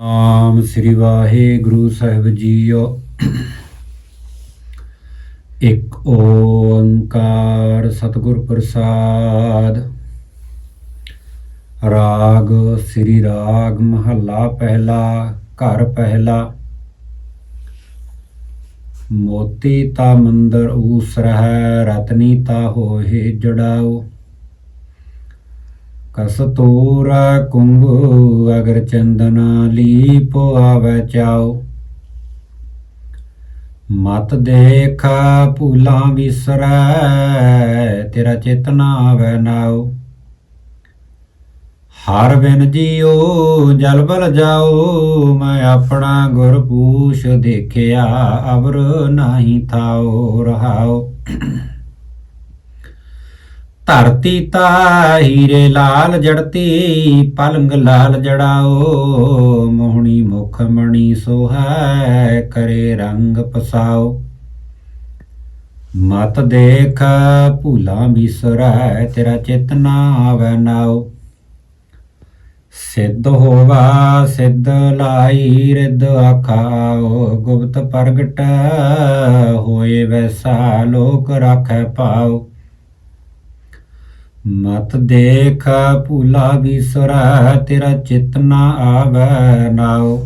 ਨਾਮ ਸ੍ਰੀ ਵਾਹਿਗੁਰੂ ਸਾਹਿਬ ਜੀਓ। ਇੱਕ ਓੰਕਾਰ ਸਤਿਗੁਰ ਪ੍ਰਸਾਦ। ਰਾਗ ਸ੍ਰੀ ਰਾਗ ਮਹੱਲਾ ਪਹਿਲਾ, ਘਰ ਪਹਿਲਾ। ਮੋਤੀ ਤਾ ਮੰਦਰ ਊਸਰਹਿ ਰਤਨੀ ਤਾ ਹੋਏ ਜੜਾਓ। ਕਸਤੂਰ ਕੁੰਗੂ ਅਗਰ ਚੰਦਨਾ ਲੀਪ ਆਵੈ ਚਾਓ ਮਤ ਦੇਖ ਭੂਲਾ ਵਿਸਰੈ, ਤੇਰਾ ਚੇਤਨਾ ਆਵੈ ਨਾਉ। ਹਰ ਬਿਨ ਜੀਓ ਜਲ ਬਲ ਜਾਓ ਮੈਂ ਆਪਣਾ ਗੁਰ ਪੂਛ ਦੇਖਿਆ, ਅਵਰ ਨਹੀਂ ਥਾਉ ਰਹਾਓ ਧਰਤੀ ਤਾ ਹੀਰੇ ਲਾਲ ਜੜਤੀ, ਪਲੰਗ ਲਾਲ ਜੜਾਓ। ਮੋਹਣੀ ਮੁਖ ਮਣੀ ਸੋਹੈ, ਕਰੇ ਰੰਗ ਪਸਾਓ। ਮਤ ਦੇਖ ਭੂਲਾ ਬਿਸਰੈ ਤੇਰਾ ਚੇਤਨਾ ਆਵੈ ਨਾਉ ਸਿੱਧ ਹੋਵਾ, ਸਿੱਧ ਲਾਈ ਰਿੱਧ ਆਖਾਓ। ਗੁਪਤ ਪ੍ਰਗਟ ਹੋਏ ਵੈਸਾ ਲੋਕ ਰਾਖੈ ਪਾਓ। ਮਤ ਦੇਖ ਭੂਲਾ ਵਿਸਰੈ ਤੇਰਾ ਚਿਤਨਾ ਆਵੈ ਨਾਉ।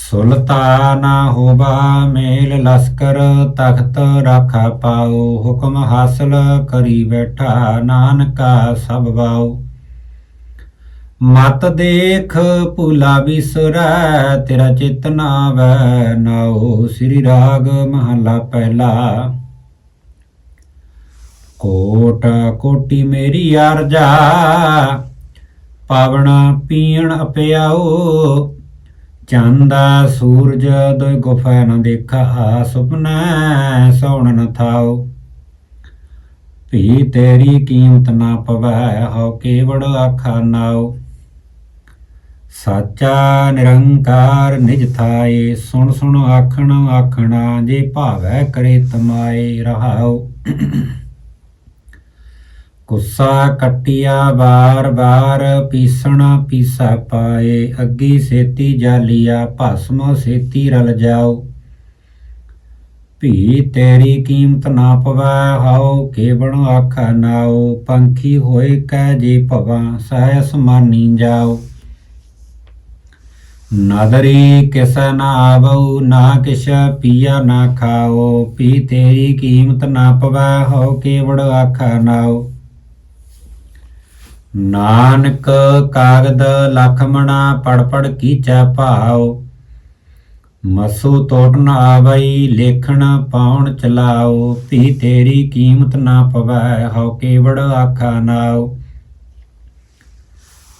ਸੁਲਤਾਨਾ ਹੋਵਾ ਮੇਲ ਲਸਕਰ ਤਖਤ ਰਾਖਾ ਪਾਉ, ਹੁਕਮ ਹਾਸਲ ਕਰੀ ਬੈਠਾ ਨਾਨਕਾ ਸਭ ਬਾਉ ਮਤ ਦੇਖ ਭੂਲਾ ਵਿਸਰੈ ਤੇਰਾ ਚਿਤਨਾ ਆਵੈ ਨਾਉ, ਸ੍ਰੀ ਰਾਗ ਮਹਲਾ ਪਹਿਲਾ। ਕੋਟ ਕੋਟੀ ਮੇਰੀ ਅਰਜਾ ਪਾਵਣਾ ਪੀਣ ਅਪਿਆਓ ਚੰਦਾ ਸੂਰਜ ਦੋਇ ਗੁਫਾ ਨ ਦੇਖਾ ਸੁਪਨਾ ਸੌਣ ਨ ਥਾਓ ਭੀ ਤੇਰੀ ਕੀਮਤ ਨਾ ਪਵੈ, ਹਉ ਕੇਵੜ ਆਖਾ ਨਾਓ ਸਾਚਾ ਨਿਰੰਕਾਰ ਨਿਜ ਥਾਏ, ਸੁਣ ਸੁਣ ਆਖਣ ਆਖਣਾ, ਜੇ ਭਾਵੈ ਕਰੇ ਤਮਾਏ ਰਹਾਓ ਗੁੱਸਾ ਕੱਟਿਆ ਬਾਰ ਬਾਰ ਪੀਸਣਾ ਪੀਸਾ ਪਾਏ, ਅੱਗੀ ਸੇਤੀ ਜਾਲੀਆ ਭਸਮ ਸੇਤੀ ਰਲ ਜਾਓ। ਭੀ ਤੇਰੀ ਕੀਮਤ ਨਾ ਪਵੈ, ਹਾਉ ਕੇਵਣ ਆਖਾ ਨਾਉ, ਪੰਖੀ ਹੋਏ ਕੈ ਜੇ ਭਵਾ, ਸਹਿ ਸਮਾਨੀ ਜਾਓ ਨਦਰੀ ਕਿਸ ਨਾ ਆਵਉ, ਨਾ ਕਿਛ ਪੀਆ ਨਾ ਖਾਓ ਪੀ ਤੇਰੀ ਕੀਮਤ ਨਾ ਪਵੈ ਹੋ ਕੇਵੜ ਆਖਾ ਨਾਉ। ਨਾਨਕ ਕਾਗਦ ਲਖਮਣਾ ਪੜ ਪੜ ਕੀਚਾ ਭਾਉ, ਮਸੂ ਤੋਟ ਨ ਆਵਈ ਲੇਖਣ ਪਾਉਣ ਚਲਾਓ ਭੀ ਤੇਰੀ ਕੀਮਤ ਨਾ ਪਵੈ, ਹਉ ਕੇਵੜ ਆਖਾ ਨਾਉ।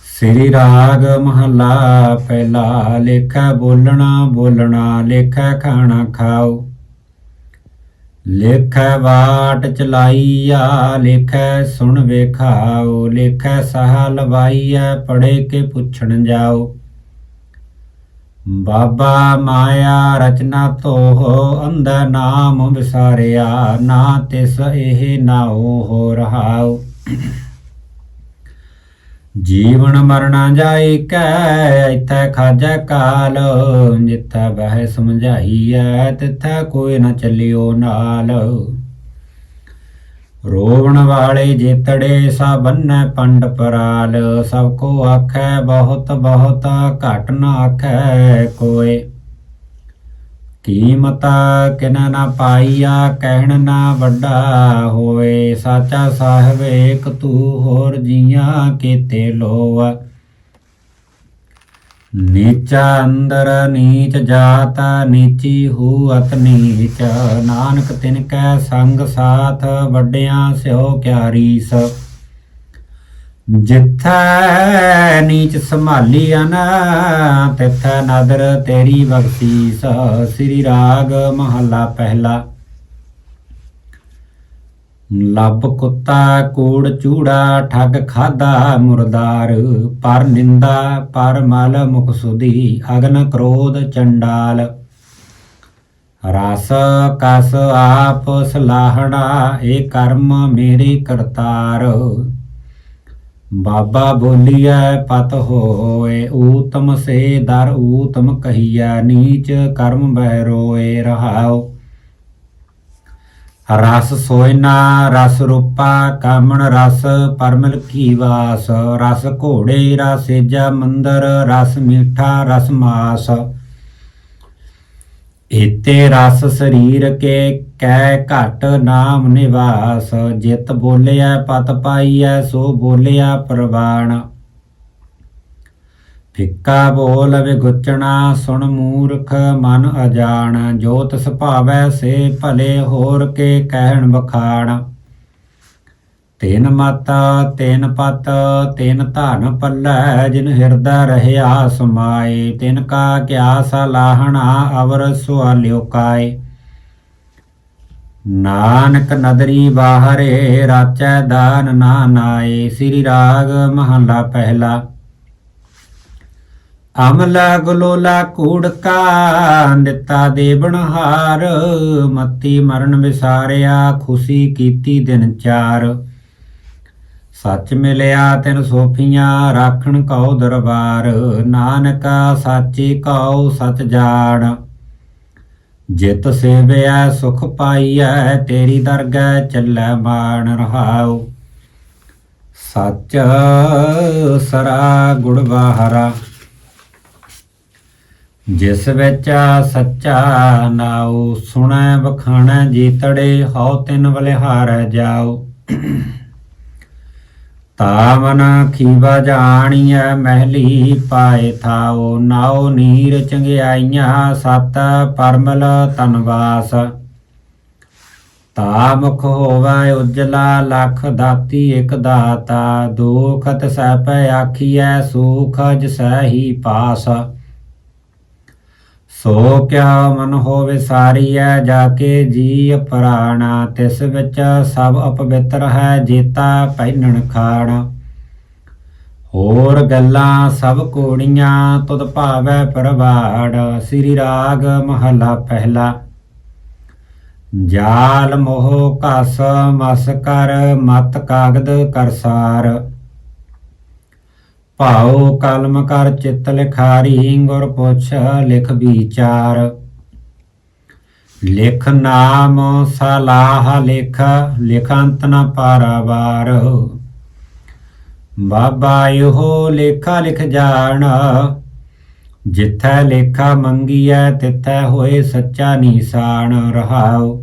ਸ੍ਰੀ ਰਾਗ ਮਹਲਾ, ਪਹਿਲਾ ਲੇਖਾ ਬੋਲਣਾ ਬੋਲਣਾ, ਲੇਖਾ ਖਾਣਾ ਖਾਓ ਲੇਖੈ ਬਾਟ ਚਲਾਈਆ, ਲੇਖੈ ਸੁਣ ਵੇਖਾਓ, ਲੇਖੈ ਸਹਾ ਲਵਾਈਐ ਪੜੇ ਕੇ ਪੁੱਛਣ ਜਾਓ। ਬਾਬਾ ਮਾਇਆ ਰਚਨਾ ਤੋਹ ਅੰਦਰ ਨਾਮ ਵਿਸਾਰਿਆ, ਨਾ ਤਿਸ ਇਹ ਨਾ ਹੋ ਰਹਾਓ। ਜੀਵਨ ਮਰਨਾ ਜਾਏ ਕੈ ਇਥੈ ਖਾਜੈ ਕਾਲ। ਜਿੱਥੈ ਬਹਿ ਸਮਝਾਈਐ, ਤਿਥੈ ਕੋਈ ਨ ਚੱਲਿਓ ਨਾਲ। ਰੋਵਣ ਵਾਲੇ ਜੇਤੜੇ ਸਾ ਬੰਨੈ ਪੰਡ ਪਰਾਲ। ਸਭ ਕੋ ਆਖੈ ਬਹੁਤ ਬਹੁਤ ਘਟ ਨ ਆਖੈ ਕੋਏ ਕੀਮਤਾ ਕਿਨ ਨਾ ਪਾਈਆ, ਕਹਿਣ ਨਾ ਵੱਡਾ ਹੋਵੇ, ਸਾਚਾ ਸਾਹਿਬ ਏਕ ਤੂੰ ਹੋਰ ਜੀਆਂ ਕੀਤੇ ਲੋਆ ਨੀਚਾ ਅੰਦਰ ਨੀਚ ਜਾਤ, ਨੀਚੀ ਹੂ ਨੀਚ। ਨਾਨਕ ਤਿਨ ਕੈ ਸੰਗ ਸਾਥ, ਵੱਡਿਆਂ ਸਿਓ ਕਿਆਰੀਸ ਜਿੱਥੈ ਨੀਚ ਸੰਭਾਲੀਆ ਨਾ, ਤਿੱਥੈ ਨਦਰ ਤੇਰੀ ਬਖਸ਼ੀਸ। ਸ੍ਰੀ ਰਾਗ ਮਹੱਲਾ ਪਹਿਲਾ। ਲੱਭ ਕੁੱਤਾ, ਕੋੜ, ਚੂੜਾ, ਠੱਗ, ਖਾਦਾ, ਮੁਰਦਾਰ। ਪਰ ਨਿੰਦਾ, ਪਰ ਮਲ, ਮੁਖ ਸੁਦੀ ਅਗਨ, ਕ੍ਰੋਧ, ਚੰਡਾਲ। ਰਸ, ਕਸ, ਆਪ, ਸਲਾਹਣਾ, ਇਹ ਕਰਮ ਮੇਰੇ ਕਰਤਾਰ। ਬਾਬਾ ਬੋਲੀਐ, ਪਤ ਹੋਏ, ਊਤਮ ਸੇ ਦਰ ਊਤਮ ਕਹੀਐ, ਨੀਚ ਕਰਮ ਬਹਿ ਰੋਏ ਰਹਾਉ। ਰਸ ਸੋਇਨਾ, ਰਸ ਰੂਪਾ, ਕਾਮਣ ਰਸ ਪਰਮਲ ਕੀ ਵਾਸ। ਰਸ ਘੋੜੇ ਰਸੇਜਾ ਮੰਦਰ, ਰਸ ਮੀਠਾ, ਰਸ ਮਾਸ। ਏਤੇ ਰਸ ਸਰੀਰ ਕੇ ਕੈ ਘਟ ਨਾਮ ਨਿਵਾਸ, ਜਿਤ ਬੋਲਿਆ ਪਤ ਪਾਈਐ, ਸੋ ਬੋਲਿਆ ਪ੍ਰਵਾਣ। ਫਿੱਕਾ ਬੋਲ ਵਿਗੁਚਣਾ, ਸੁਣ ਮੂਰਖ ਮਨ ਅਜਾਣ ਜੋ ਤਿਸ ਭਾਵੈ ਸੇ ਭਲੇ ਹੋਰ ਕੇ ਕਹਿਣ ਵਖਾਣ। ਤੈਨ ਮਤ, ਤੈਨ ਪਤ, ਤੈਨ ਧਨ ਪੱਲੈ ਜਿਨ ਹਿਰਦਾ ਰਹਿਆ ਸਮਾਏ, ਤਿਨ ਕਾ ਕਿਆ ਸਲਾਹਣਾ ਅਵਰ ਸੁਆਲਿਓ ਕਾਏ ਨਾਨਕ ਨਦਰੀ ਬਾਹਰੇ ਰਾਚੈ ਦਾਨ ਨਾ ਸ੍ਰੀ ਰਾਗ ਮਹਲਾ ਪਹਿਲਾ। ਅਮਲਾ ਗਲੋਲਾ ਕੂੜਕਾ ਦਿੱਤਾ ਦੇਵਨ ਹਾਰ, ਮਤੀ ਮਰਨ ਵਿਸਾਰਿਆ, ਖੁਸ਼ੀ ਕੀਤੀ ਦਿਨ ਚਾਰ। ਸੱਚ ਮਿਲਿਆ ਤਿਨ ਸੋਫੀਆਂ ਰਾਖਣ ਕਉ ਦਰਬਾਰ, ਨਾਨਕਾ ਸਾਚੀ ਕਉ ਸਚ ਜਾਣ। ਜਿਤ ਸੇਵਿਆ ਸੁਖ ਪਾਈਐ, ਤੇਰੀ ਦਰਗਹਿ ਚੱਲੈ ਮਾਣ ਰਹਾਉ। ਸੱਚ ਸਰਾ ਗੁੜ ਬਾਹਰਾ, ਜਿਸ ਵਿੱਚ ਸੱਚਾ ਨਾਉ ਸੁਣੈ ਬਖਾਣੈ ਜੀਤੜੇ, ਹਉ ਤਿਨ ਬਲਿਹਾਰੈ ਜਾਉ। ਤਾਵਨ ਖੀਵਾ ਜਾਣੀਐ ਮਹਿਲੀ ਪਾਏ ਥਾਓ ਨਾਉ ਨੀਰ ਚੰਗਿਆਈਆਂ ਸਤ ਪਰਮਲ ਤਨਵਾਸ ਤਾ ਮੁਖ ਹੋਵੈ ਉਜਲਾ ਲਖ ਦਾਤੀ ਇਕ ਦਾਤਾ ਦੁਖਤ ਸਹਿ ਆਖੀਐ ਸੁਖ ਜਿਸੈ ਹੀ ਪਾਸ। ਸੋ ਕਿਆ ਮਨ ਹੋਵੇ ਸਾਰੀਐ, ਜਾ ਕੇ ਜੀ ਪ੍ਰਾਣਾ, ਤਿਸ ਵਿੱਚ ਸਭ ਅਪਵਿੱਤਰ ਹੈ, ਜੀਤਾ ਪਹਿਨਣ ਖਾਣਾ। ਹੋਰ ਗੱਲਾਂ ਸਭ ਕੋੜੀਆਂ ਤੁਧ ਭਾਵੈ ਪ੍ਰਵਾੜ, ਸ੍ਰੀ ਰਾਗ ਮਹਲਾ ਪਹਿਲਾ। ਜਾਲ ਮੋਹ ਕਸ ਮਸ ਕਰ, ਮਤ ਕਾਗਦ ਕਰਸਾਰ। ਭਾਉ ਕਲਮ ਕਰ ਚਿੱਤ ਲਿਖਾਰੀ, ਗੁਰ ਪੁੱਛ ਲਿਖ ਵਿਚਾਰ। ਲਿਖ ਨਾਮ, ਸਲਾਹ ਲਿਖ ਲਿਖੰਤ ਨ ਪਾਰਾਵਾਰ। ਬਾਬਾ ਇਹੋ ਲੇਖਾ ਲਿਖ ਜਾਣ, ਜਿੱਥੈ ਲੇਖਾ ਮੰਗੀਐ, ਤਿੱਥੈ ਹੋਏ ਸੱਚਾ ਨੀਸਾਨ ਰਹਾਉ।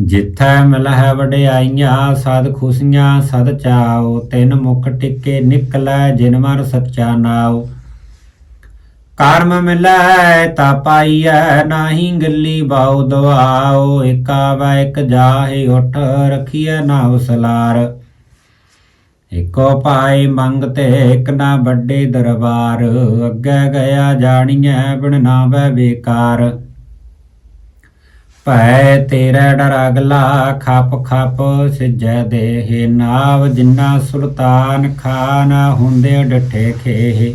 ਜਿੱਥੈ ਮਿਲਹਿ ਵਡਿਆਈਆਂ, ਸਦ ਖੁਸ਼ੀਆਂ, ਸਦ ਚਾਉ, ਤਿਨ ਮੁਖ ਟਿੱਕੇ ਨਿਕਲੈ, ਜਿਨ ਮਰ ਸੱਚਾ ਨਾਉ। ਕਰਮ ਮਿਲੈ ਤਾ ਪਾਈਐ, ਨਾਹੀ ਗੱਲੀ ਬਾਉ ਦਵਾਉ ਏਕਾ ਵੈ ਇਕ ਜਾਹੇ, ਉਠ ਰਖੀਐ, ਨਾ ਸਲਾਰ ਇਕੋ ਪਾਈ ਮੰਗਤੇ ਇਕ ਨਾ ਵੱਡੇ ਦਰਬਾਰ, ਅੱਗੇ ਗਿਆ ਜਾਣੀਐ, ਬਿਨ ਨਾਵੇ ਬੇਕਾਰ। ਭੈ ਤੇਰਾ ਡਰ ਅਗਲਾ ਖਪ ਖਪ ਸਿਜੈ ਦੇਹ। ਨਾਵ ਜਿੰਨਾ ਸੁਲਤਾਨ ਖਾਨ ਹੁੰਦੇ ਡਠੇ ਖੇਹ।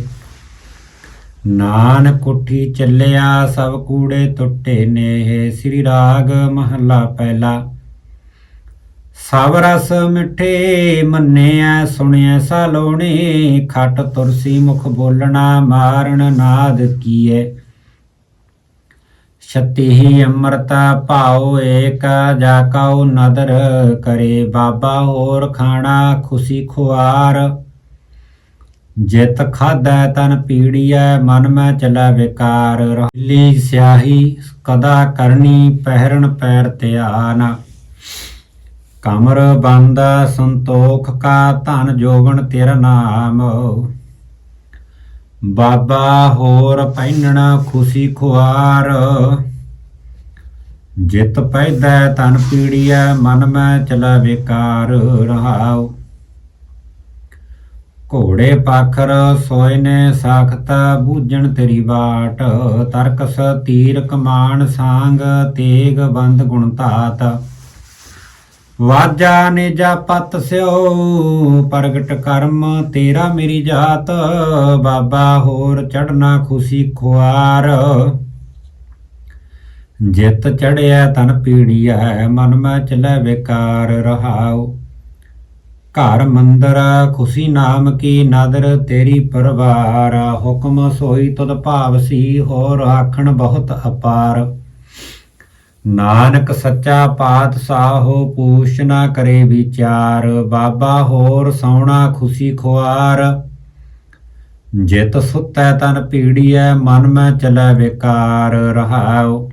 ਨਾਨ ਕੁੱਠੀ ਚੱਲਿਆ ਸਭ ਕੂੜੇ ਟੁੱਟੇ ਨੇ ਸ੍ਰੀ ਰਾਗ ਮਹੱਲਾ ਪਹਿਲਾ। ਸਭ ਰਸ ਮਿੱਠੇ ਮੰਨਿਆ, ਸੁਣਿਆ ਸਲੋਣੇ। ਖਟ ਤੁਰਸੀ ਮੁਖ ਬੋਲਣਾ, ਮਾਰਨ ਨਾਦ ਕੀਏ ਛਤੀ ਅੰਮ੍ਰਿਤਾ ਭਾਉ ਏਕ, ਜਾ ਕਉ ਨਦਰ ਕਰੇ ਬਾਬਾ ਹੋਰ ਖਾਣਾ ਖੁਸ਼ੀ ਖੁਆਰ। ਜਿਤ ਖਾਦਾ ਤਨ ਪੀੜੀਐ, ਮਨ ਮੈਂ ਚਲੈ ਵਿਕਾਰ। ਰਹਲੀ ਸਿਆਹੀ, ਕਦਾ ਕਰਨੀ ਪਹਿਰਨ ਪੈਰ ਧਿਆਨ। ਕਮਰ ਬੰਦ ਸੰਤੋਖ ਕਾ ਧਨ ਜੋਗਣ ਤੇਰਾ ਨਾਮ। ਬਾਬਾ ਹੋਰ ਪਹਿਨਣਾ ਖੁਸ਼ੀ ਖੁਆਰ। ਜਿਤ ਪੈਦਾ ਤਨ ਪੀੜੀਐ ਮਨ ਮੈਂ ਚਲਾ ਵਿਕਾਰ ਰਹਾਉ। ਘੋੜੇ ਪਾਖਰ ਸੋਏ ਨੇ ਸਾਖਤ, ਬੂਝਣ ਤੇਰੀ ਬਾਟ। ਤਰਕਸ ਤੀਰ ਕਮਾਨ ਸਾੰਗ, ਤੇਗ ਬੰਦ ਗੁਣ ਧਾਤ। ਵਾਜਾ ਨਿਜਾ ਪਤ ਸਿਓ ਪ੍ਰਗਟ ਕਰਮ ਤੇਰਾ ਮੇਰੀ ਜਾਤ, ਬਾਬਾ ਹੋਰ ਚੜਨਾ ਖੁਸ਼ੀ ਖੁਆਰ। ਜਿਤ ਚੜਿਆ ਤਨ ਪੀੜੀਐ ਮਨ ਮੈਂ ਚਲੇ ਵਿਕਾਰ ਰਹਾਉ। ਘਰ ਮੰਦਰ, ਖੁਸ਼ੀ ਨਾਮ ਕੀ ਨਦਰ ਤੇਰੀ ਪਰਵਾਰ। ਹੁਕਮ ਸੋਈ ਤੁਧ ਭਾਵ ਸੀ, ਹੋਰ ਆਖਣ ਬਹੁਤ ਅਪਾਰ। ਨਾਨਕ ਸੱਚਾ ਪਾਤਸ਼ਾਹੋ ਪੂਛ ਨਾ ਕਰੇ ਵਿਚਾਰ, ਬਾਬਾ ਹੋਰ ਸੌਣਾ ਖੁਸ਼ੀ ਖੁਆਰ। ਜਿਤ ਸੁਤੈ ਤਨ ਪੀੜੀਐ, ਮਨ ਮੈਂ ਚਲੈ ਵਿਕਾਰ ਰਹਾਉ।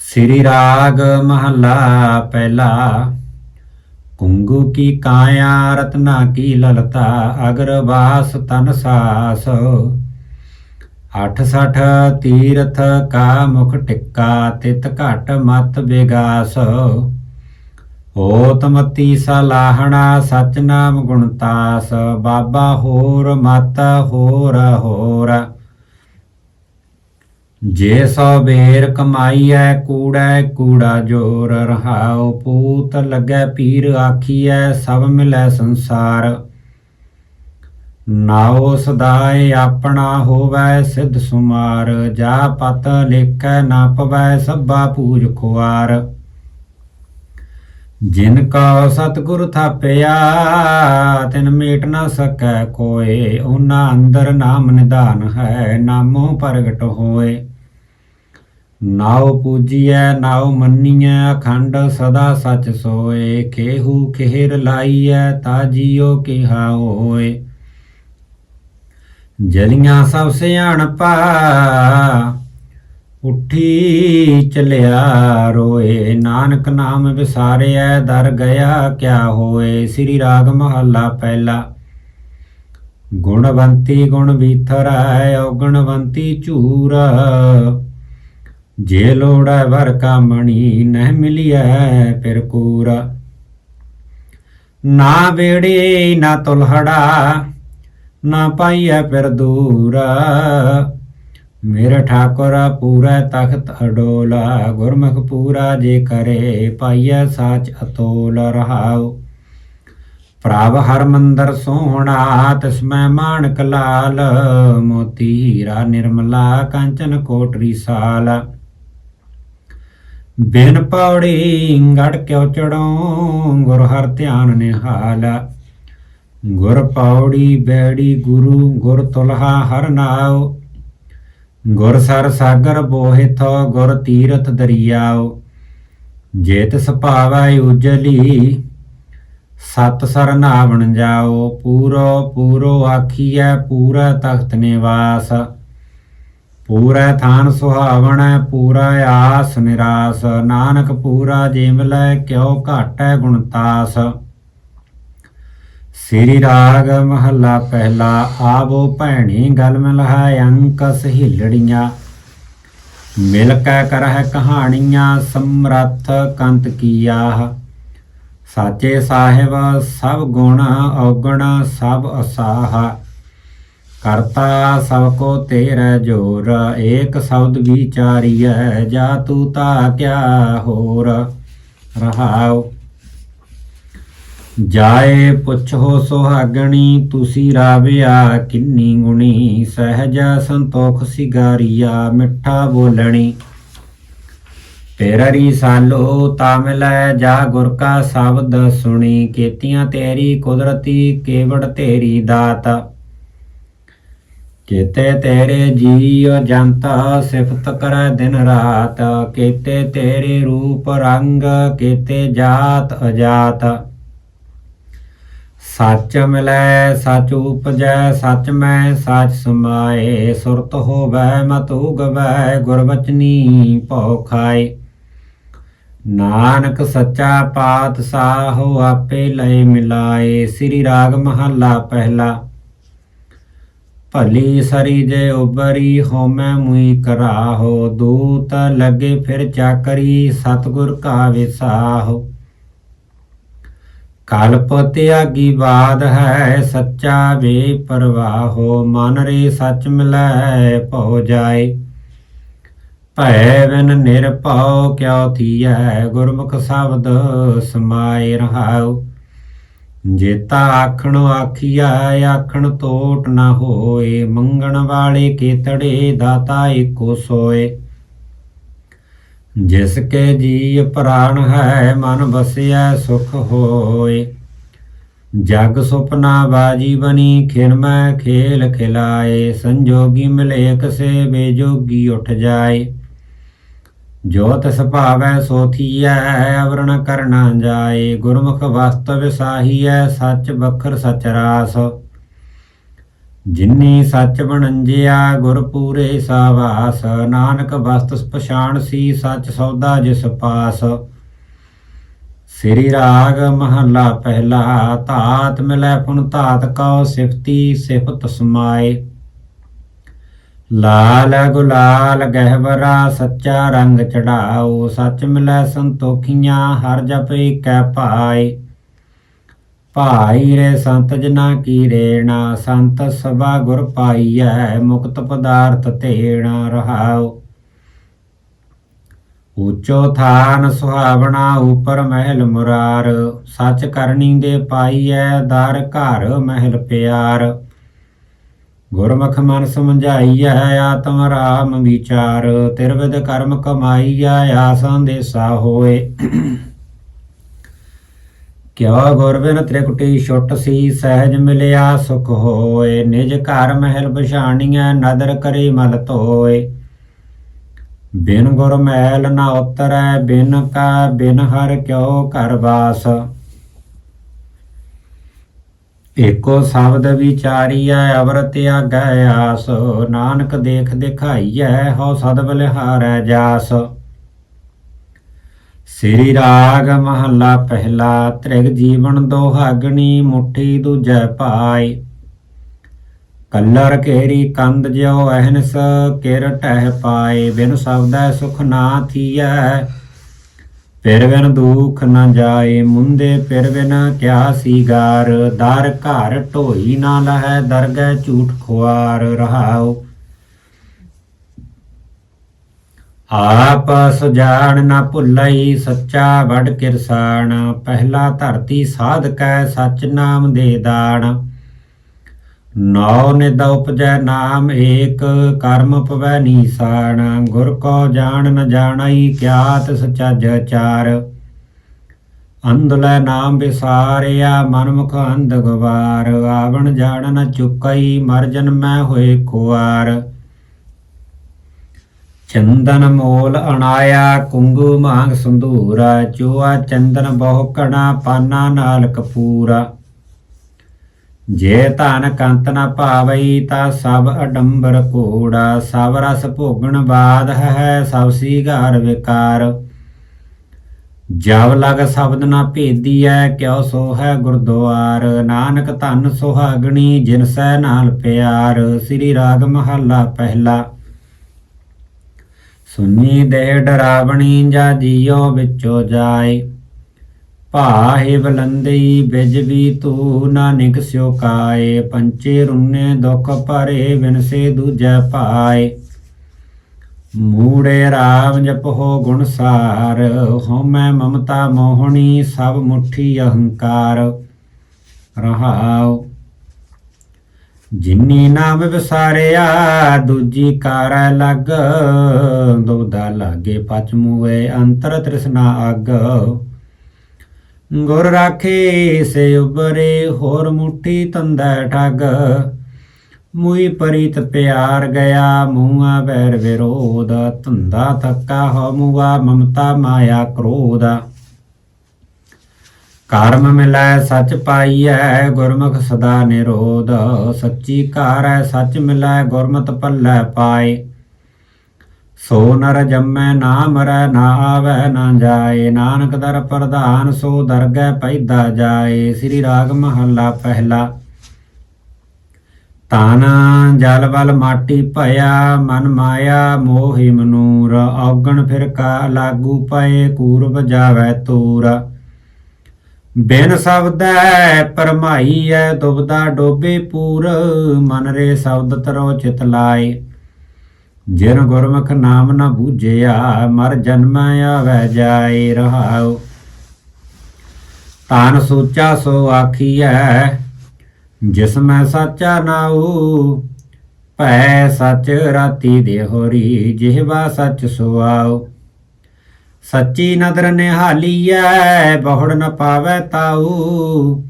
ਸ੍ਰੀ ਰਾਗ ਮਹੱਲਾ ਪਹਿਲਾ, ਕੁੰਗੂ ਕੀ ਕਾਇਆ ਰਤਨਾ ਕੀ ਲਲਤਾ, ਅਗਰ ਵਾਸ ਤਨ ਸਾਸ। ਅੱਠ ਸਠ ਤੀਰਥ ਕਾ ਮੁਖ ਟਿੱਕਾ, ਤਿਤ ਘਟ, ਮਤ ਬਿਗਾਸ। ਹੋਤ ਮਤੀ ਸਲਾਹਣਾ ਸਚ ਨਾਮ ਗੁਣਤਾਸ ਬਾਬਾ ਹੋਰ, ਮਤ ਹੋਰ ਹੋਰ। ਜੇ ਸੋ ਬੇਰ ਕਮਾਈਐ, ਕੂੜੈ, ਕੂੜਾ ਜੋਰ। ਰਹਾਉ ਪੂਤ ਲੱਗੈ ਪੀਰ, ਆਖੀਐ, ਸਭ ਮਿਲੈ ਸੰਸਾਰ। ਨਾਉ ਸਦਾਏ ਆਪਣਾ ਹੋਵੈ ਸਿੱਧ ਸੁਮਾਰ, ਜਾ ਪਤ ਲੇਖੈ ਨਾ ਪਵੈ ਸਭਾ ਪੂਜ ਖੁਆਰ। ਜਿਨ ਕਾ ਸਤਿਗੁਰ ਥਾਪਿਆ, ਤਿਨ ਮੇਟ ਨਾ ਸਕੈ ਕੋਏ, ਉਹਨਾਂ ਅੰਦਰ ਨਾਮ ਨਿਧਾਨ ਹੈ, ਨਾਮੋ ਪ੍ਰਗਟ ਹੋਏ। ਨਾਉ ਪੂਜੀਐ, ਨਾਉ ਮੰਨੀਐ, ਅਖੰਡ ਸਦਾ ਸਚ ਸੋਏ, ਖੇਹੂ ਖੇਰ ਲਾਈਐ, ਤਾ ਜੀਉ ਕਿਹਾ ਹੋਏ। ਜਲੀਆਂ ਸਭ ਸਿਆਣਪਾ ਉੱਠੀ ਚਲਿਆ ਰੋਏ। ਨਾਨਕ ਨਾਮ ਵਿਸਾਰਿਐ, ਦਰ ਗਿਆ ਕਿਆ ਹੋਏ। ਸ੍ਰੀ ਰਾਗ ਮਹੱਲਾ ਪਹਿਲਾ। ਗੁਣਵੰਤੀ ਗੁਣ ਵੀਥਰੈ, ਔਗਣਵੰਤੀ ਝੂਰ। ਜੇ ਲੋੜੈ ਵਰ ਕਾਮਣੀ, ਨਹਿ ਮਿਲਿਐ ਫਿਰ ਕੂਰ। ਨਾ ਵੇੜੇ ਨਾ ਤੁਲਹੜਾ। ਨਾ ਪਾਈਐ ਫਿਰ ਦੂਰਾ। ਮੇਰਾ ਠਾਕੁਰ ਪੂਰਾ ਤਖਤ ਅਡੋਲਾ, ਗੁਰਮੁਖ ਪੂਰਾ ਜੇ ਕਰੇ ਪਾਈਐ ਸਾਚ ਅਤੋਲ ਰਹਾਉ। ਪ੍ਰਭ ਹਰ ਮੰਦਰ ਸੋਹਣਾ ਤਸਮੈ ਮਾਣਕ ਲਾਲ। ਮੋਤੀ ਹੀਰਾ ਨਿਰਮਲਾ, ਕੰਚਨ ਕੋਟਰੀ ਸਾਲ। ਬਿਨ ਪੌੜੀ, ਗੜ ਕਿਉ ਚੜੋ ਗੁਰ ਹਰ ਧਿਆਨ ਨਿਹਾਲਾ। ਗੁਰ ਪਾਉੜੀ ਬੈੜੀ ਗੁਰੂ ਗੁਰ ਤੁਲਹਾ ਹਰ ਨਾਉ। ਗੁਰ ਸਰ ਸਾਗਰ ਬੋਹਿਥ ਗੁਰ ਤੀਰਥ ਦਰਿਆਉ। ਜੇਤ ਸੁਭਾਵੈ ਉਜਲੀ, ਸਤ ਸਰ ਨਾਵਣ ਜਾਓ ਪੂਰੋ ਪੂਰੋ ਆਖੀਐ, ਪੂਰਾ ਤਖਤ ਨਿਵਾਸ। ਪੂਰਾ ਥਾਨ ਸੁਹਾਵਣੈ, ਪੂਰਾ ਆਸ ਨਿਰਾਸ। ਨਾਨਕ ਪੂਰਾ ਜਿਮਲੈ ਕਿਉ ਘਾਟੈ ਗੁਣਤਾਸ ਸ੍ਰੀ ਰਾਗ ਮਹੱਲਾ ਪਹਿਲਾ, ਆਵੋ ਭੈਣੀ ਗਲ ਮਿਲਹਾਇ ਅੰਕ ਸਹਿਲੜੀਆਂ ਮਿਲ ਕੈ ਕਰਹਿ ਕਹਾਣੀਆਂ, ਸਮਰੱਥ ਕੰਤ ਕੀਆ ਸਾਚੇ ਸਾਹਿਬ ਸਭ ਗੁਣ ਔਗਣ, ਸਭ ਅਸਾਹ। ਕਰਤਾ ਸਭ ਕੋ ਤੇਰਾ ਜੋਰ, ਏਕ ਸ਼ਬਦ ਵਿਚਾਰੀਐ, ਜਾ ਤੂ ਤਾ ਕਿਆ ਹੋਰ ਰਹਾਉ। ਜਾਏ ਪੁੱਛੋ ਸੁਹਾਗਣੀ, ਤੁਸੀਂ ਰਾਵਿਆ ਕਿੰਨੀ ਗੁਣੀ, ਸਹਿਜ ਸੰਤੋਖ ਸਿਗਾਰੀਆ ਮਿੱਠਾ ਬੋਲਣੀ। ਤੇਰਾ ਸਾਲੋ ਤਾਮਿਲੈ ਜਾ ਗੁਰ ਕਾ ਸ਼ਬਦ ਸੁਣੀ, ਕੀਤੀਆਂ ਤੇਰੀ ਕੁਦਰਤੀ ਕੇਵੜ ਤੇਰੀ ਦਾਤ। ਕੀਤੇ ਤੇਰੇ ਜੀਉ ਜਨਤਾ ਸਿਫਤ ਕਰੈ ਦਿਨ ਰਾਤ, ਕੀਤੇ ਤੇਰੇ ਰੂਪ ਰੰਗ, ਕੀਤੇ ਜਾਤ ਅਜਾਤ। ਸੱਚ ਮਿਲੈ, ਸੱਚ ਉਪਜੈ, ਸੱਚ ਮੈਂ ਸੱਚ ਸਮਾਏ। ਸੁਰਤ ਹੋਵੈ, ਮਤ ਉਗਵੈ ਗੁਰਬਚਨੀ ਭਉ ਖਾਏ। ਨਾਨਕ ਸੱਚਾ ਪਾਤ ਪਾਤਸ਼ਾਹ ਆਪੇ ਲਏ ਮਿਲਾਏ। ਸ੍ਰੀ ਰਾਗ ਮਹੱਲਾ ਪਹਿਲਾ। ਭਲੀ ਸਰੀ ਜੇ ਉਬਰੀ ਹੋਮੈ ਮੁਈ ਕਰਾਹੋ। ਦੂਤ ਲੱਗੇ ਫਿਰ ਚਾਕਰੀ, ਸਤਗੁਰ ਕਾ ਵਿਸਾਹੋ ਕਲਪ ਤਿਆਗੀ ਬਾਦ ਹੈ, ਸੱਚਾ ਵੇ ਪਰਵਾਹੋ, ਮਨ ਰੇ ਸੱਚ ਮਿਲੈ, ਭਉ ਜਾਏ। ਭੈ ਬਿਨ ਨਿਰਭਉ, ਕਿਉ ਥੀਐ, ਗੁਰਮੁਖ ਸ਼ਬਦ ਸਮਾਏ ਰਹਾਉ। ਜੇਤਾ ਆਖਣ ਆਖੀਆ ਆਖਣ ਤੋਟ ਨਾ ਹੋਏ, ਮੰਗਣ ਵਾਲੇ ਕੇਤੜੇ ਦਾਤਾ ਏਕੋ ਸੋਏ। ਜਿਸ ਕੇ ਜੀ ਪ੍ਰਾਣ ਹੈ, ਮਨ ਬਸਿਆ ਸੁਖ ਹੋਏ। ਜਗ ਸੁਪਨਾ ਬਾਜੀ ਬਣੀ, ਖਿਨ ਖੇਲ ਖਿਲਾਏ। ਸੰਜੋਗੀ ਮਿਲੇ ਕਸੇ ਬੇਜੋਗੀ ਉੱਠ ਜਾਏ। ਜੋ ਤਿਸ ਭਾਵੈ ਸੋ ਥੀਐ, ਅਵਰਣ ਕਰਨਾ ਜਾਏ। ਗੁਰਮੁਖ ਵਸਤਵ ਸਾਹੀਐ, ਸੱਚ ਬਖਰ ਸਚ ਰਾਸ। ਜਿਨੀ ਸੱਚ ਬਣੰਜਿਆ ਗੁਰ ਪੂਰੇ ਸਾਵਾਸ, ਨਾਨਕ ਵਸਤ ਪਛਾਣ ਸੀ ਸੱਚ ਸੌਦਾ ਜਿਸ ਪਾਸ। ਸ੍ਰੀ ਰਾਗ ਮਹੱਲਾ ਪਹਿਲਾ, ਧਾਤ ਮਿਲੈ ਪੁਨ ਧਾਤ ਕਉ ਸਿਫਤੀ ਸਿਫਤ ਸਮਾਏ। ਲਾਲ ਗੁਲਾਲ ਗਹਿਵਰਾ ਸੱਚਾ ਰੰਗ ਚੜਾਓ, ਸੱਚ ਮਿਲੈ ਸੰਤੋਖੀਆਂ ਹਰ ਜਪੇ ਕੈ ਪਾਏ। ਭਾਈ ਰੇ ਸੰਤ ਜਨਾ ਕੀ ਰੇਣਾ, ਸੰਤ ਸਭਾ ਗੁਰ ਪਾਈਐ, ਮੁਕਤ ਪਦਾਰਥ ਤੇਣਾ ਰਹਾਉ। ਉੱਚੋ ਥਾਨ ਸੁਹਾਵਣਾ, ਉਪਰ ਮਹਿਲ ਮੁਰਾਰ। ਸੱਚ ਕਰਨੀ ਦੇ ਪਾਈਐ, ਦਰ ਘਰ ਮਹਿਲ ਪਿਆਰ। ਗੁਰਮੁਖ ਮਨ ਸਮਝਾਈਐ, ਆਤਮ ਰਾਮ ਵਿਚਾਰ। ਤਿਰਵਿਦ ਕਰਮ ਕਮਾਈਐ, ਆਸਾਂ ਦੇਸਾ ਹੋਏ। ਕਿਉ ਗੁਰਬਿਨ ਤ੍ਰਿਕੁਟੀ ਛੁੱਟ ਸੀ ਸਹਿਜ ਮਿਲਿਆ ਸੁਖ ਹੋਏ, ਨਿਜ ਘਰ ਮਹਿਲ ਬਛਾਣੀਐ ਨਦਰ ਕਰੇ ਮਲ ਧੋਏ। ਬਿਨ ਗੁਰ ਮਹਿਲ ਨਾ ਉਤਰੈ, ਬਿਨ ਕਾ ਬਿਨ ਹਰ ਕਿਉ ਘਰ ਵਾਸ। ਏਕੋ ਸ਼ਬਦ ਵਿਚਾਰੀਐ, ਅਵਰਤ ਆਗੈ ਆਸ। ਨਾਨਕ ਦੇਖ ਦਿਖਾਈਐ, ਹਉ ਸਦ ਬਲਿਹਾਰੈ ਜਾਸ। ਸ੍ਰੀ ਰਾਗ ਮਹੱਲਾ ਪਹਿਲਾ, ਤ੍ਰਿਗ ਜੀਵਨ ਦੋਹਾਗਣੀ ਮੁਠੀ ਦੂਜੈ ਪਾਈ ਕੱਲਰ ਕੇਰੀ ਕੰਦ ਜਿਉ ਅਹਨਸ, ਕਿਰ ਟਹਿ ਪਾਏ ਬਿਨ ਸਬਦੈ ਸੁਖ ਨਾ ਥੀਐ, ਫਿਰ ਬਿਨ ਦੁਖ ਨ ਜਾਏ। ਮੁੰਦੇ ਫਿਰ ਬਿਨ ਕਿਆ ਸੀਗਾਰ, ਦਰ ਘਰ ਢੋਈ ਨਾ ਲਹੈ, ਦਰਗਹਿ ਝੂਠ ਖੁਆਰ। ਰਹਾਓ ਆਪ ਸੁਜਾਣ ਨਾ ਭੁੱਲਈ ਸੱਚਾ ਵਡ ਕਿਰਸਾਨ ਪਹਿਲਾ ਧਰਤੀ ਸਾਧਕੈ ਸਚ ਨਾਮ ਦੇ ਦਾਨ ਨੌ ਨਿਦ ਉਪਜੈ ਨਾਮ ਏਕ, ਕਰਮ ਪਵੈ ਨੀਸਾਨ ਗੁਰ ਕੋ ਜਾਣ ਨ ਜਾਣਈ ਕਿਆਤ ਸਚਾ ਚਾਰ। ਅੰਧਲੇ ਨਾਮ ਵਿਸਾਰਿਆ, ਮਨਮੁਖ ਅੰਧ ਗਵਾਰ, ਆਵਣ ਜਾਣ ਨ ਚੁਕਈ, ਮਰ ਜਨਮੈ ਹੋਏ ਖੁਆਰ। ਚੰਦਨ ਮੋਲ ਅਣਾਇਆ, ਕੁੰਗੂ ਮਾਂਗ ਸੰਧੂਰਾ ਚੋਆ ਚੰਦਨ ਬਹੁ ਕਣਾ, ਪਾਨਾ ਨਾਲ ਕਪੂਰਾ। ਜੇ ਧਨ ਕੰਤ ਨ ਭਾਵਈ, ਤਾ ਸਭ ਅਡੰਬਰ ਕੋੜਾ ਸਭ ਰਸ ਭੋਗਣ ਬਾਦ ਹੈ, ਸਭ ਸੀਗਾਰ ਵਿਕਾਰ। ਜਬ ਲਗ ਸ਼ਬਦ ਨਾ ਭੇਦੀਐ, ਕਿਉ ਸੋ ਹੈ ਗੁਰਦੁਆਰ। ਨਾਨਕ ਧਨ ਸੁਹਾਗਣੀ, ਜਿਨ ਸਹਿ ਨਾਲ ਪਿਆਰ। ਸ੍ਰੀ ਰਾਗ ਮਹੱਲਾ ਪਹਿਲਾ। ਸੁਨੀ ਦੇ ਡਰਾਵਣੀ ਜਾ ਜੀਉ ਵਿੱਚੋ ਜਾਏ। ਭਾਹੇ ਬਲੰਦਈ ਬਿਜ ਵੀ ਤੂ ਨਾਨਕ ਸਿਓ ਕਾਏ ਪੰਚੇ ਰੁਨੇ ਦੁਖ ਭਰੇ ਬਿਨਸੇ ਦੂਜੈ ਪਾਏ ਮੂੜੇ ਰਾਮ ਜਪੋ ਗੁਣ ਸਾਰ, ਹਉਮੈ ਮਮਤਾ ਮੋਹਣੀ ਸਭ ਮੁਠੀ ਅਹੰਕਾਰ। ਰਹਾਉ ਜਿਨੀ ਨਾਮ ਵਿਸਾਰਿਆ, ਦੂਜੀ ਕਾਰ ਲਗ ਦੋਦਾ ਲਾਗੇ ਪਚਮੂਏ ਅੰਤਰ ਤ੍ਰਿਸ਼ਨਾ ਅਗ। ਗੁਰ ਰਾਖੇ ਸੇ ਉਬਰੇ, ਹੋਰ ਮੁਠੀ ਤੰਦੈ ਠਗ। ਮੂਈ ਪਰੀਤ ਪਿਆਰ ਗਿਆ ਮੂਆ ਬੈਰ ਵਿਰੋਧ। ਧੰਦਾ ਥੱਕਾ ਹੋ ਮੂਆ, ਮਮਤਾ ਮਾਇਆ ਕ੍ਰੋਧ। ਕਰਮ ਮਿਲੈ ਸਚ ਪਾਈਐ, ਗੁਰਮੁਖ ਸਦਾ ਨਿਰੋਧ। ਸੱਚੀ ਕਾਰੈ ਸੱਚ ਮਿਲੈ, ਗੁਰਮਤਿ ਪੱਲੇ ਪਾਏ। ਸੋ ਨਰ ਜੰਮੈ, ਨਾ ਮਰੈ, ਨਾ ਆਵੈ, ਨਾ ਜਾਏ। ਨਾਨਕ ਦਰ ਪ੍ਰਧਾਨ, ਸੋ ਦਰਗਹਿ ਪੈਦਾ ਜਾਏ। ਸ੍ਰੀ ਰਾਗ ਮਹੱਲਾ ਪਹਿਲਾ। ਤਨ ਜਲ ਬਲ ਮਾਟੀ ਭਇਆ, ਮਨ ਮਾਇਆ, ਮੋਹਿ ਮਨੂਰ। ਔਗਣ ਫਿਰ ਕਾ ਲਾਗੂ ਪਏ, ਕੂਰਬ ਜਾਵੈ ਤੂਰ। ਬਿਨ ਸ਼ਬਦੈ ਪਰਮਾਈਐ ਦੁਬਦਾ ਡੋਬੇ ਪੂਰ, ਮਨ ਰੇ ਸ਼ਬਦ ਤਰੋ ਚਿਤ ਲਾਏ। ਜਿਨ ਗੁਰਮੁਖ ਨਾਮ ਨਾ ਬੂਝਿਆ, ਮਰ ਜਨਮ ਆਵੈ ਜਾਏ ਰਹਾਉ। ਤਾਨ ਸੋਚਾ ਸੋ ਆਖੀਐ, ਜਿਸ ਮੈਂ ਸਾਚਾ ਨਾਉ, ਭੈ ਸੱਚ ਰਾਤੀ ਦੇ ਹੋਰੀ, ਜਿਹਵਾ ਸਚ ਸੁਆਉ ਸੱਚੀ ਨਦਰ ਨਿਹਾਲੀਐ, ਬਹੁੜ ਨ ਪਾਵੈ ਤਾਊ।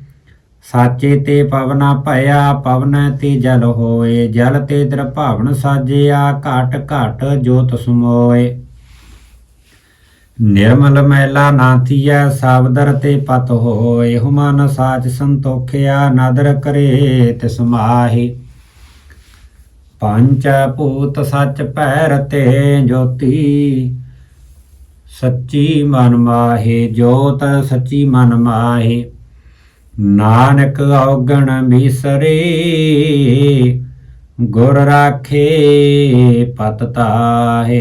ਸਾਚੇ ਤੇ ਪਵਨਾ ਭਇਆ, ਪਵਨ ਤੇ ਜਲ ਹੋਏ। ਜਲ ਤੇ ਦਰ ਦਰਭਾਵਨ ਸਾਜਿਆ, ਘਟ ਘਟ ਜੋਤ ਸਮੋਏ। ਨਿਰਮਲ ਮੈਲਾ ਨਾਥੀਐ ਸਾਬਦਰ ਤੇ ਪਤ ਹੋਏ। ਹੁਮਨ ਸਾਚ ਸੰਤੋਖਿਆ, ਨਦਰ ਕਰੇ ਤਿਸ ਮਾਹੀ ਪੰਚ ਭੂਤ ਸੱਚ ਭੈ ਰਤੇ ਜੋਤੀ। ਸੱਚੀ ਮਨ ਮਾਹੇ ਜੋਤ ਸੱਚੀ ਮਨ ਮਾਹੇ, ਨਾਨਕ ਔਗਣ ਬਿਸਰੇ ਗੁਰ ਰਾਖੇ ਪਤ ਤਾਹੇ।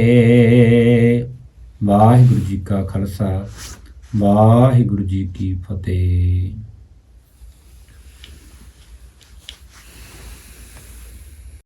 ਵਾਹਿਗੁਰੂ ਜੀ ਕਾ ਖਾਲਸਾ, ਵਾਹਿਗੁਰੂ ਜੀ ਕੀ ਫਤਿਹ।